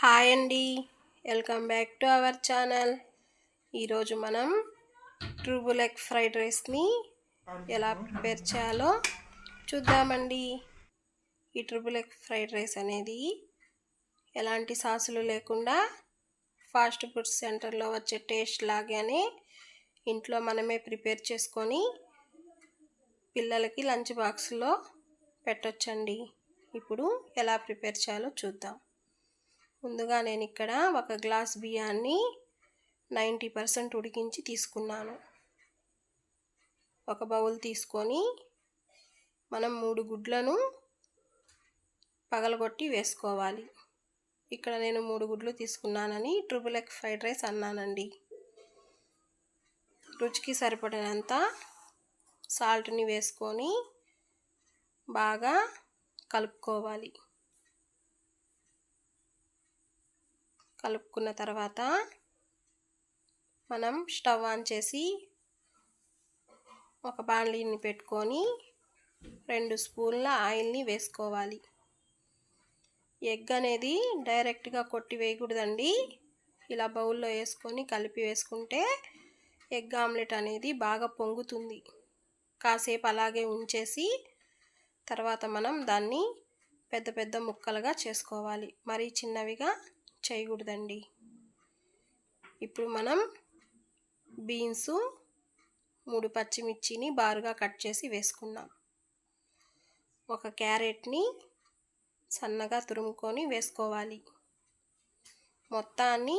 Hi అండి. Welcome back to our channel. ఈరోజు మనం ట్రూబుల్ ఎగ్ ఫ్రైడ్ రైస్ని ఎలా ప్రిపేర్ చేయాలో చూద్దామండి. ఈ ట్రూబుల్ ఎగ్ ఫ్రైడ్ రైస్ అనేది ఎలాంటి సాసులు లేకుండా ఫాస్ట్ ఫుడ్ సెంటర్లో వచ్చే టేస్ట్ లాగానే ఇంట్లో మనమే ప్రిపేర్ చేసుకొని పిల్లలకి లంచ్ బాక్స్లో పెట్టొచ్చండి. ఇప్పుడు ఎలా ప్రిపేర్ చేయాలో చూద్దాం. ముందుగా నేను ఇక్కడ ఒక గ్లాస్ బియ్యాన్ని నైంటీ పర్సెంట్ ఉడికించి తీసుకున్నాను. ఒక బౌల్ తీసుకొని మనం మూడు గుడ్లను పగలగొట్టి వేసుకోవాలి. ఇక్కడ నేను మూడు గుడ్లు తీసుకున్నానని ట్రిపుల్ ఎగ్ ఫ్రైడ్ రైస్ అన్నానండి. రుచికి సరిపడినంత సాల్ట్ని వేసుకొని బాగా కలుపుకోవాలి. కలుపుకున్న తర్వాత మనం స్టవ్ ఆన్ చేసి ఒక బాండ్లీని పెట్టుకొని రెండు స్పూన్ల ఆయిల్ని వేసుకోవాలి. ఎగ్ అనేది డైరెక్ట్గా కొట్టి వేయకూడదండి. ఇలా బౌల్లో వేసుకొని కలిపి వేసుకుంటే ఎగ్ ఆమ్లెట్ అనేది బాగా పొంగుతుంది. కాసేపు అలాగే ఉంచేసి తర్వాత మనం దాన్ని పెద్ద పెద్ద ముక్కలుగా చేసుకోవాలి. మరీ చిన్నవిగా చేయకూడదండి. ఇప్పుడు మనం బీన్స్ మూడు పచ్చిమిర్చిని బారుగా కట్ చేసి వేసుకున్నాం ఒక క్యారెట్ని సన్నగా తురుముకొని వేసుకోవాలి. మొత్తాన్ని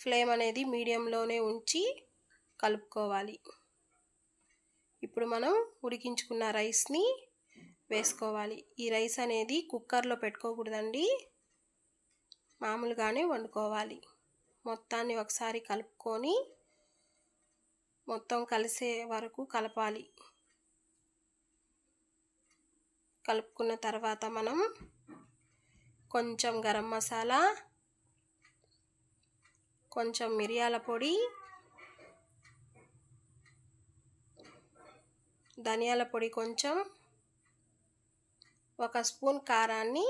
ఫ్లేమ్ అనేది మీడియంలోనే ఉంచి కలుపుకోవాలి. ఇప్పుడు మనం ఉడికించుకున్న రైస్ని వేసుకోవాలి. ఈ రైస్ అనేది కుక్కర్లో పెట్టుకోకూడదండి. మామూలుగానే వండుకోవాలి. మొత్తాన్ని ఒకసారి కలుపుకొని మొత్తం కలిసే వరకు కలపాలి. కలుపుకున్న తర్వాత మనం కొంచెం గరం మసాలా కొంచెం మిరియాల పొడి ధనియాల పొడి కొంచెం ఒక స్పూన్ కారాన్ని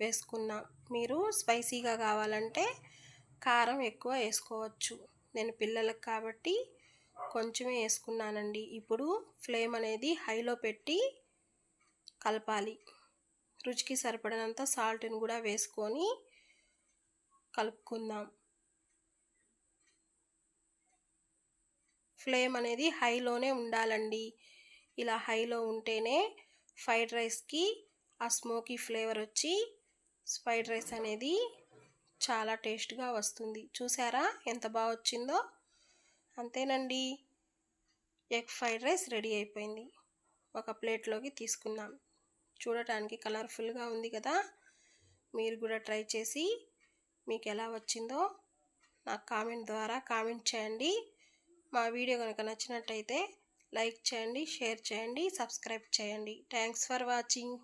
వేసుకున్నా. మీరు స్పైసీగా కావాలంటే కారం ఎక్కువ వేసుకోవచ్చు. నేను పిల్లలకు కాబట్టి కొంచెమే వేసుకున్నానండి. ఇప్పుడు ఫ్లేమ్ అనేది హైలో పెట్టి కలపాలి. రుచికి సరిపడినంత సాల్ట్ని కూడా వేసుకొని కలుపుకుందాం. ఫ్లేమ్ అనేది హైలోనే ఉండాలండి. ఇలా హైలో ఉంటేనే ఫ్రైడ్ రైస్కి ఆ స్మోకీ ఫ్లేవర్ వచ్చి స్పైడ్ రైస్ అనేది చాలా టేస్ట్గా వస్తుంది. చూసారా? ఎంత బాగా వచ్చిందో? అంతేనండి. ఎగ్ ఫ్రైడ్ రైస్ రెడీ అయిపోయింది. ఒక ప్లేట్లోకి తీసుకున్నాం చూడటానికి కలర్ఫుల్గా ఉంది కదా? మీరు కూడా ట్రై చేసి మీకు ఎలా వచ్చిందో నాకు కామెంట్ ద్వారా కామెంట్ చేయండి. మా వీడియో కనుక నచ్చినట్టయితే లైక్ చేయండి షేర్ చేయండి సబ్స్క్రైబ్ చేయండి. Thanks for watching.